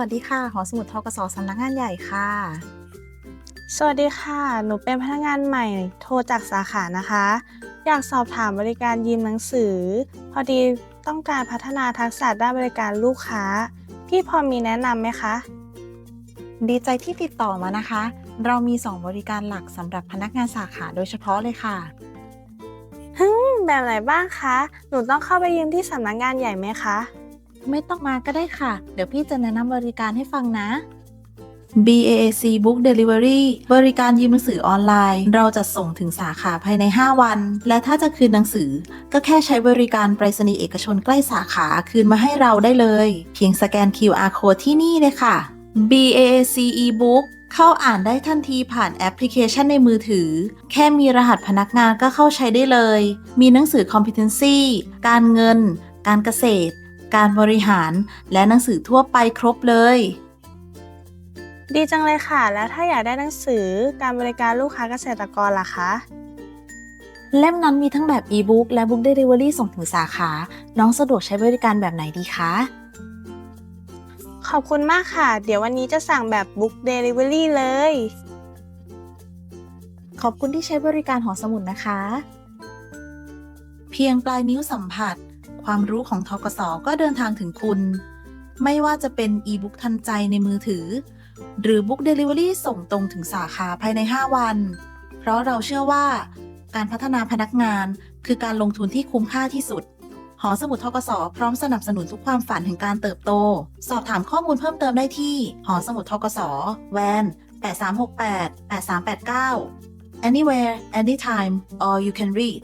วัสดีค่ะ หอสมุดทกสสำนักงานใหญ่ค่ะ สวัสดีค่ะ หนูเป็นพนักงานใหม่ โทรจากสาขานะคะ อยากสอบถามบริการยืมหนังสือ พอดีต้องการพัฒนาทักษะด้านบริการลูกค้า พี่พอมีแนะนำไหมคะ ดีใจที่ติดต่อมานะคะ เรามี 2 บริการหลักสำหรับพนักงานสาขาโดยเฉพาะเลยค่ะ แบบไหนบ้างคะ หนูต้องเข้าไปยืมที่สำนักงานใหญ่ไหมคะ ไม่ต้องมาก็ได้ค่ะ เดี๋ยวพี่จะแนะนำบริการให้ฟังนะ BAAC Book Delivery บริการยืมหนังสือออนไลน์ เราจะส่งถึงสาขาภายใน 5 วัน และถ้าจะคืนหนังสือ ก็แค่ใช้บริการไปรษณีย์เอกชนใกล้สาขาคืนมาให้เราได้เลย เพียงสแกน QR code ที่นี่เลยค่ะ BAAC eBook เข้าอ่านได้ทันทีผ่านแอปพลิเคชันในมือถือ แค่มีรหัสพนักงานก็เข้าใช้ได้เลย มีหนังสือ competency การเงิน การเกษตร การบริหารและหนังสือทั่วไปครบเลย ดีจังเลยค่ะ แล้วถ้าอยากได้หนังสือการบริการลูกค้าเกษตรกรล่ะคะ เล่มนั้นมีทั้งแบบ e-book และ book delivery ส่งถึงสาขา น้องสะดวกใช้บริการแบบไหนดีคะ ขอบคุณมากค่ะ เดี๋ยววันนี้จะสั่งแบบ Book Delivery เลย ขอบคุณที่ใช้บริการหอสมุดนะคะ เพียงปลายนิ้วสัมผัส ความรู้ของทกสก็เดินทางถึงคุณ ไม่ว่าจะเป็น e-book ทันใจในมือถือ หรือ book delivery ส่งตรงถึงสาขาภายใน 5 วัน เพราะเราเชื่อว่า การพัฒนาพนักงานคือการลงทุนที่คุ้มค่าที่สุด หอสมุดทกสพร้อมสนับสนุนทุกความฝันแห่งการเติบโต สอบถามข้อมูลเพิ่มเติมได้ที่ หอสมุดทกสแวน 8368 8389 anywhere anytime or you can read